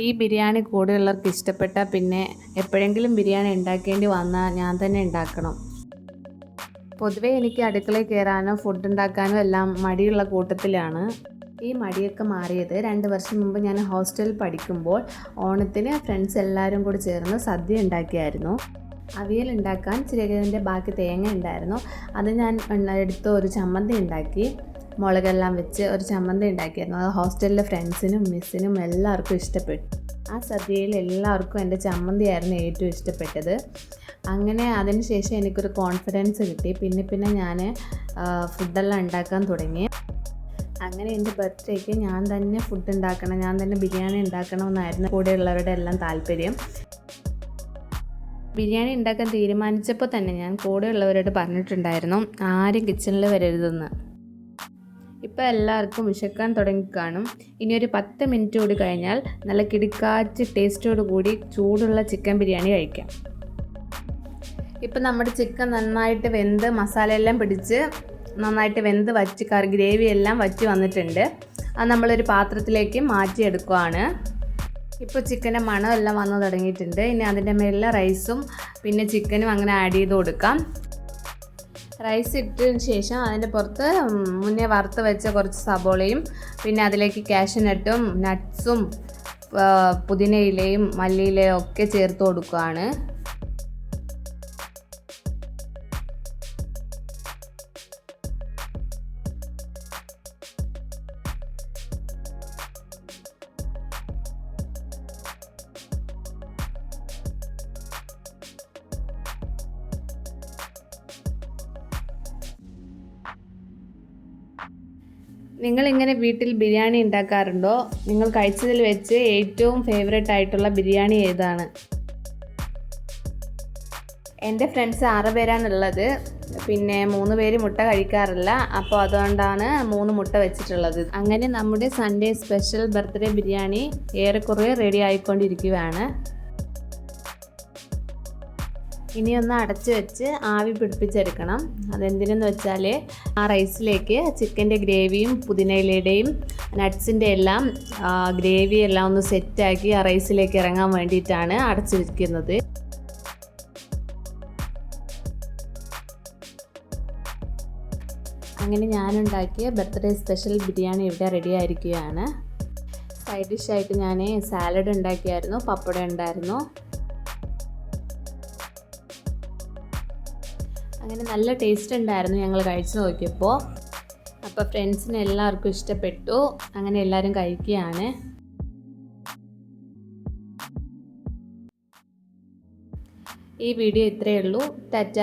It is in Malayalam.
ഈ ബിരിയാണി കൂടെയുള്ളവർക്ക് ഇഷ്ടപ്പെട്ടാൽ പിന്നെ എപ്പോഴെങ്കിലും ബിരിയാണി ഉണ്ടാക്കേണ്ടി വന്നാൽ ഞാൻ തന്നെ ഉണ്ടാക്കണം. പൊതുവേ എനിക്ക് അടുക്കളയിൽ കയറാനോ ഫുഡ് ഉണ്ടാക്കാനോ എല്ലാം മടിയുള്ള കൂട്ടത്തിലാണ്. ഈ മടിയൊക്കെ മാറിയത് രണ്ട് വർഷം മുമ്പ് ഞാൻ ഹോസ്റ്റലിൽ പഠിക്കുമ്പോൾ ഓണത്തിന് ഫ്രണ്ട്സ് എല്ലാവരും കൂടി ചേർന്ന് സദ്യ ഉണ്ടാക്കിയായിരുന്നു. അവിയൽ ഉണ്ടാക്കാൻ ചിരകതിന്റെ ബാക്കി തേങ്ങ ഉണ്ടായിരുന്നു. അത് ഞാൻ എടുത്ത് ഒരു ചമ്മന്തി ഉണ്ടാക്കി. മുളകെല്ലാം വെച്ച് ഒരു ചമ്മന്തി ഉണ്ടാക്കിയായിരുന്നു. അത് ഹോസ്റ്റലിലെ ഫ്രണ്ട്സിനും മിസ്സിനും എല്ലാവർക്കും ഇഷ്ടപ്പെട്ടു. ആ സദ്യയിൽ എല്ലാവർക്കും എന്റെ ചമ്മന്തിയായിരുന്നു ഏറ്റവും ഇഷ്ടപ്പെട്ടത്. അങ്ങനെ അതിന് ശേഷം എനിക്കൊരു കോൺഫിഡൻസ് കിട്ടി. പിന്നെ പിന്നെ ഞാൻ ഫുഡെല്ലാം ഉണ്ടാക്കാൻ തുടങ്ങി. അങ്ങനെ എന്റെ ബർത്ത്ഡേക്ക് ഞാൻ തന്നെ ഫുഡ് ഉണ്ടാക്കണം ഞാൻ തന്നെ ബിരിയാണി ഉണ്ടാക്കണം എന്നായിരുന്നു കൂടെയുള്ളവരുടെ എല്ലാം താല്പര്യം. ബിരിയാണി ഉണ്ടാക്കാൻ തീരുമാനിച്ചപ്പോൾ തന്നെ ഞാൻ കൂടെയുള്ളവരോട് പറഞ്ഞിട്ടുണ്ടായിരുന്നു ആരും കിച്ചണിൽ വരരുതെന്ന്. ഇപ്പോൾ എല്ലാവർക്കും വിശക്കാൻ തുടങ്ങി കാണും. ഇനി ഒരു പത്ത് മിനിറ്റ് കൂടി കഴിഞ്ഞാൽ നല്ല കിടിക്കാച്ച് ടേസ്റ്റോട് കൂടി ചൂടുള്ള ചിക്കൻ ബിരിയാണി കഴിക്കാം. ഇപ്പം നമ്മുടെ ചിക്കൻ നന്നായിട്ട് വെന്ത് മസാലയെല്ലാം പിടിച്ച് നന്നായിട്ട് വെന്ത് വച്ച് കറി ഗ്രേവി എല്ലാം വച്ച് വന്നിട്ടുണ്ട്. അത് നമ്മളൊരു പാത്രത്തിലേക്ക് മാറ്റിയെടുക്കുവാണ്. ഇപ്പോൾ ചിക്കന്റെ മണമെല്ലാം വന്നു തുടങ്ങിയിട്ടുണ്ട്. ഇനി അതിന്റെ മേലെ റൈസും പിന്നെ ചിക്കനും അങ്ങനെ ആഡ് ചെയ്ത് കൊടുക്കാം. റൈസ് ഇട്ടതിന് ശേഷം അതിന്റെ പുറത്ത് മുന്നേ വറുത്ത് വെച്ച കുറച്ച് സബോളയും പിന്നെ അതിലേക്ക് കാഷ്യനട്ടും നട്ട്സും പുതിനയിലയും മല്ലിയിലയും ഒക്കെ ചേർത്ത് കൊടുക്കുകയാണ്. നിങ്ങൾ ഇങ്ങനെ വീട്ടിൽ ബിരിയാണി ഉണ്ടാക്കാറുണ്ടോ? നിങ്ങൾ കഴിച്ചതിൽ വെച്ച് ഏറ്റവും ഫേവറേറ്റ് ആയിട്ടുള്ള ബിരിയാണി ഏതാണ്? എന്റെ ഫ്രണ്ട്സ് ആറ് പേരാണുള്ളത്. പിന്നെ മൂന്ന് പേര് മുട്ട കഴിക്കാറില്ല. അപ്പോൾ അതുകൊണ്ടാണ് മൂന്ന് മുട്ട വെച്ചിട്ടുള്ളത്. അങ്ങനെ നമ്മുടെ സൺഡേ സ്പെഷ്യൽ ബർത്ത്ഡേ ബിരിയാണി ഏറെക്കുറെ റെഡി ആയിക്കൊണ്ടിരിക്കുകയാണ് ഇനി ഒന്ന് അടച്ച് വെച്ച് ആവി പിടിപ്പിച്ചെടുക്കണം. അതെന്തിനെന്ന് വെച്ചാൽ ആ റൈസിലേക്ക് ചിക്കന്റെ ഗ്രേവിയും പുതിനയിലയുടെയും നട്ട്സിന്റെ എല്ലാം ഗ്രേവി എല്ലാം ഒന്ന് സെറ്റാക്കി ആ റൈസിലേക്ക് ഇറങ്ങാൻ വേണ്ടിയിട്ടാണ് അടച്ചു വെക്കുന്നത്. അങ്ങനെ ഞാനുണ്ടാക്കിയ ബർത്ത്ഡേ സ്പെഷ്യൽ ബിരിയാണി ഇവിടെ റെഡി ആയിരിക്കുകയാണ്. സൈഡ് ഡിഷായിട്ട് ഞാൻ സാലഡ് ഉണ്ടാക്കിയായിരുന്നു പപ്പടം ഉണ്ടായിരുന്നു. അങ്ങനെ നല്ല ടേസ്റ്റ് ഉണ്ടായിരുന്നു ഞങ്ങൾ കഴിച്ചു നോക്കിയപ്പോൾ അപ്പോൾ ഫ്രണ്ട്സിന് എല്ലാവർക്കും ഇഷ്ടപ്പെട്ടു. അങ്ങനെ എല്ലാവരും കഴിക്കുകയാണ്. ഈ വീഡിയോ ഇത്രയേ ഉള്ളൂ. ടാറ്റ.